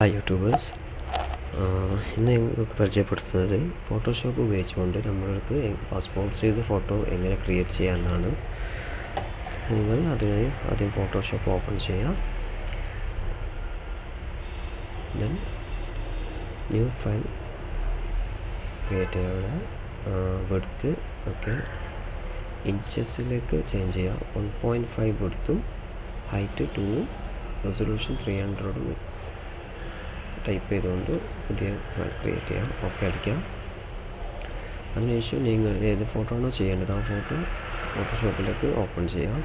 Hi YouTubers ഇന്ന് ഞങ്ങൾക്ക് പരിചയപ്പെടുത്തുന്നത് ഫോട്ടോഷോപ്പ് ഉപയോഗിച്ചുകൊണ്ട് നമ്മൾക്ക് പാസ്പോർട്ട് സൈസ് ഫോട്ടോ എങ്ങനെ ക്രിയേറ്റ് ചെയ്യാമെന്നാണ് നിങ്ങൾ അതിനായി ആദ്യം ഫോട്ടോഷോപ്പ് ഓപ്പൺ ചെയ്യാം. ദെൻ ന്യൂ ഫയൽ ക്രിയേറ്റ് ചെയ്യാവിടെ വെടുത്ത് ഓക്കെ ഇഞ്ചസിലേക്ക് ചേഞ്ച് ചെയ്യാം. വൺ പോയിന്റ് ഫൈവ് വെടുത്തും ഹൈറ്റ് ടൂവും റെസൊല്യൂഷൻ ത്രീ ഹൺഡ്രഡും ടൈപ്പ് ചെയ്തുകൊണ്ട് പുതിയ ഫയൽ ക്രിയേറ്റ് ചെയ്യാം ഓക്കെ അടിക്കാം. അതിനുശേഷം നിങ്ങൾ ഏത് ഫോട്ടോ ആണോ ചെയ്യേണ്ടത് ആ ഫോട്ടോ ഫോട്ടോഷോപ്പിലേക്ക് ഓപ്പൺ ചെയ്യാം.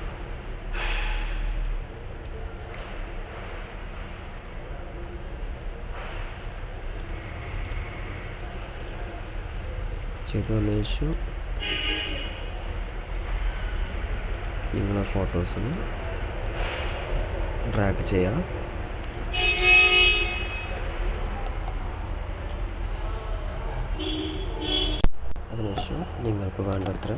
ചെയ്തു വന്നതിന് ശേഷം നിങ്ങളെ ഫോട്ടോസിന് ഡ്രാഗ് ചെയ്യാം. അതിനുശേഷം നിങ്ങൾക്ക് വേണ്ടത്ര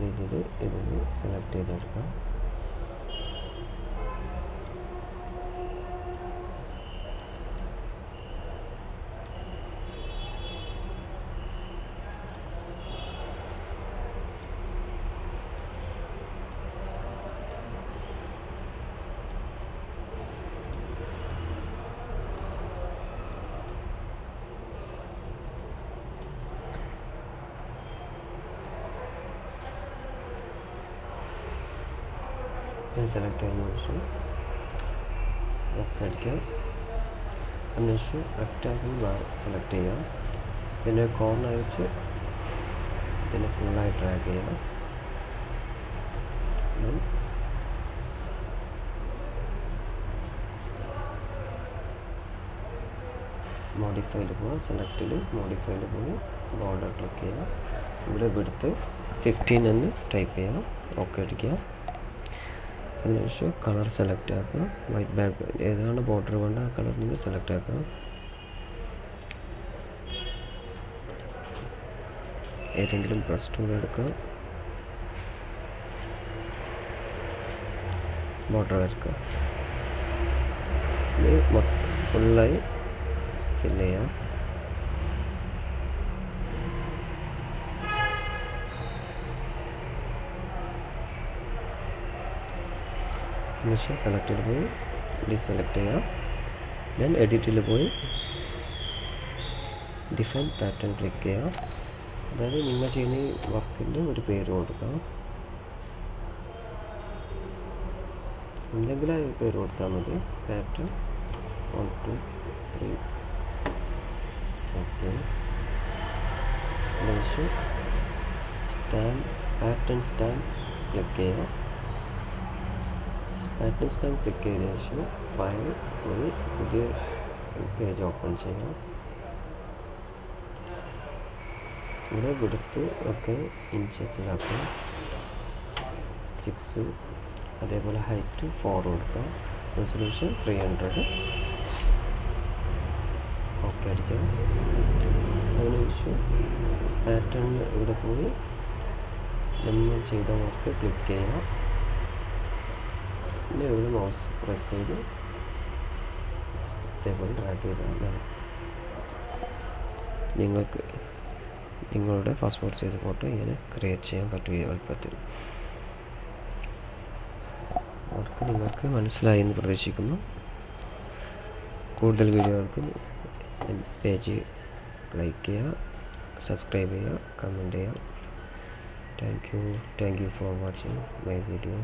രീതിയിൽ ഇതിൽ സെലക്ട് ചെയ്തെടുക്കാം. ഞാൻ സെലക്ട് ചെയ്യുന്ന വെച്ചു ഓക്കെ അടിക്കാം അതിനുശേഷം റെക്റ്റാങ്കിൾ സെലക്ട് ചെയ്യാം പിന്നെ കോർണർ വെച്ച് ഇതിനെ ഫുള്ളായി ട്രാക്ക് ചെയ്യാം മോഡിഫൈയിൽ പോവാം സെലക്റ്റിൽ മോഡിഫൈയിൽ പോയി ബോർഡർ ക്ലിക്ക് ചെയ്യാം ഇവിടെ എടുത്ത് ഫിഫ്റ്റീൻ എന്ന് ടൈപ്പ് ചെയ്യാം ഓക്കെ അടിക്കുക. അതിനുശേഷം കളർ സെലക്ട് ആക്കുക. വൈറ്റ് ബാക്ക് ഏതാണ് ബോർഡർ വേണ്ട ആ കളർ നിങ്ങൾ സെലക്ട് ആക്കുക. ഏതെങ്കിലും ബ്രഷ് ടൂൾ എടുക്കുക. ബോർഡർ വരക്കുക. ഫുള്ളായി ഫില്ല് ചെയ്യാം. എന്നിട്ട് സെലക്ട് ചെയ്ത് പോയി ഡിസെലക്ട് ചെയ്യാം ദെൻ എഡിറ്റിൽ പോയി ഡിഫൈൻ പാറ്റേൺ ക്ലിക്ക് ചെയ്യാം അതായത് നിങ്ങൾ ചെയ്യുന്ന വർക്കിന്റെ ഒരു പേര് കൊടുക്കാം എന്തെങ്കിലും ആ പേര് കൊടുത്താൽ മതി. Pattern one two three okay stand pattern stand click ചെയ്യാം സ്റ്റാമ്പ് ക്ലിക്ക് ചെയ്ത ശേഷം ഫയൽ പോയി പുതിയ പേജ് ഓപ്പൺ ചെയ്യാം. ഇവിടെ വിടുത്ത് ഒക്കെ ഇഞ്ചസിലാക്കാം സിക്സ് അതേപോലെ ഹൈറ്റ് ഫോർ കൊടുക്കാം റെസൊല്യൂഷൻ ത്രീ ഹൺഡ്രഡ് ഓക്കെ അടിക്കാം. അതിനുശേഷം പാറ്റേൺ ഇവിടെ പോയി നമ്മൾ ചെയ്ത വർക്ക് ക്ലിക്ക് ചെയ്യാം. പിന്നെ ഇവിടെ മൗസ് പ്രസ് ചെയ്ത് ഇതേപോലെ ഡ്രാഗ് ചെയ്താൽ നിങ്ങൾക്ക് നിങ്ങളുടെ പാസ്പോർട്ട് സൈസ് ഫോട്ടോ ഇങ്ങനെ ക്രിയേറ്റ് ചെയ്യാൻ പറ്റും എളുപ്പത്തിൽ അവർക്ക് നിങ്ങൾക്ക് മനസ്സിലായി എന്ന് പ്രതീക്ഷിക്കുന്നു. കൂടുതൽ വീഡിയോകൾക്ക് പേജ് ലൈക്ക് ചെയ്യുക സബ്സ്ക്രൈബ് ചെയ്യുക കമന്റ് ചെയ്യുക. Thank you thank you for watching my video